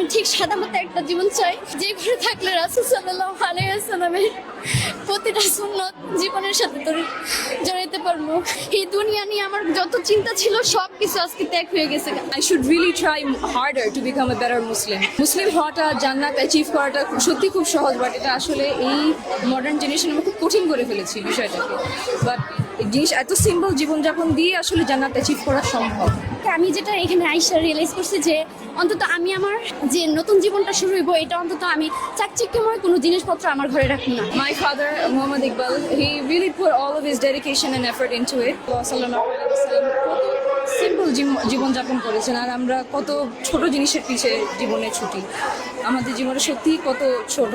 আমি ঠিক সাদা মতো একটা জীবন চাই। যে ঘরে থাকলে রাসুল সাল্লাহ আলাইসালামের প্রতিটা সুন্নত জীবনের সাথে জড়াইতে পারব। এই দুনিয়া নিয়ে আমার যত চিন্তা ছিল সব কিছু আজকে ত্যাগ হয়ে গেছে। I should really try harder to become a better Muslim. Muslim হওয়াটা, জান্নাত অ্যাচিভ করাটা সত্যি খুব সহজ বাট এটা আসলে এই মডার্ন জেনারেশন খুব কঠিন করে ফেলেছি বিষয়টাকে। বাট জিনিস এত সিম্পল জীবনযাপন দিয়ে আসলে জান্নাত অ্যাচিভ করা সম্ভব আমি যেটা এখানে আইসা রিয়েলাইজ করছি যে অন্তত আমি আমার যে নতুন জীবনটা শুরু হইব এটা অন্তত আমি চাকচিক্যময় কোনো জিনিসপত্র আমার ঘরে রাখব না my father Mohammad Iqbal he really put all of his dedication and effort into it সাল্লাল্লাহু আলাইহি it. সিম্পল জীবনযাপন করেছেন। আর আমরা কত ছোট জিনিসের পিছে জীবনে ছুটি। আমাদের জীবনে সত্যি কত ছোট।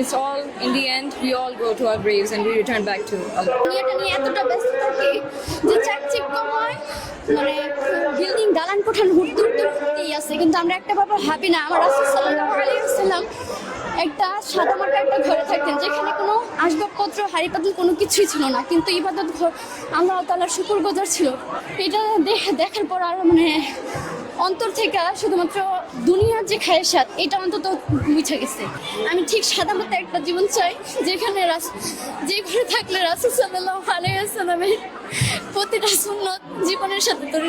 It's all in the end we all go to our graves and we return back to Allah দুনিয়াটা নিয়ে এতটা মানে দালান আছে। কিন্তু আমরা একটা ব্যাপার ভাবি না। একটা সাদামাটা একটা ঘরে থাকতেন, যেখানে কোনো আসবাবপত্র হাড়ি পাতিল কোনো কিছুই ছিল না। কিন্তু ইবাদত ঘর, আল্লাহ তালার শুকুর গোজার ছিল। এটা দেখ- দেখার পর আর মানে অন্তর থেকে শুধুমাত্র দুনিয়ার যে খায়ের খায়েসাত এটা অন্তত মুছে গেছে। আমি ঠিক সাদা মতো একটা জীবন চাই, যেখানে যে ঘরে থাকলে রাসুল সাল্লাহ আলাইসালামের প্রতিটা সুন্নত জীবনের সাথে তোর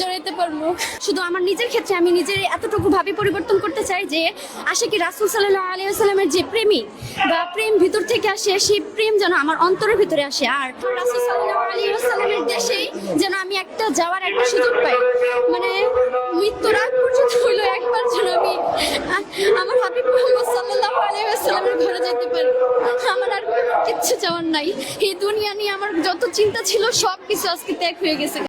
জড়াইতে পারব। শুধু আমার নিজের ক্ষেত্রে আমি নিজের এতটুকু ভাবে পরিবর্তন করতে চাই যে আসে কি রাসুল সাল্লাহ আলিয়াস্লামের যে প্রেমী বা প্রেম ভিতর থেকে আসে, সেই প্রেম যেন আমার অন্তরের ভিতরে আসে। আর রাসুল সাল্লাহ আলিয়াস্লামের দেশেই যেন আমি একটা যাওয়ার একটা সুযোগ পাই। মানে মৃত্যুর আগ পর্যন্ত হইল একবার যেন আমি আমার হাবিব মোহাম্মদ সাল্লাহ আলিয়াস্লামের ঘরে যেতে পারি। আমার আর কোনো কিচ্ছু চাওয়ার নাই। এই দুনিয়া নিয়ে আমার যত চিন্তা ছিল সব কিছু আজকে ত্যাগ হয়ে গেছে।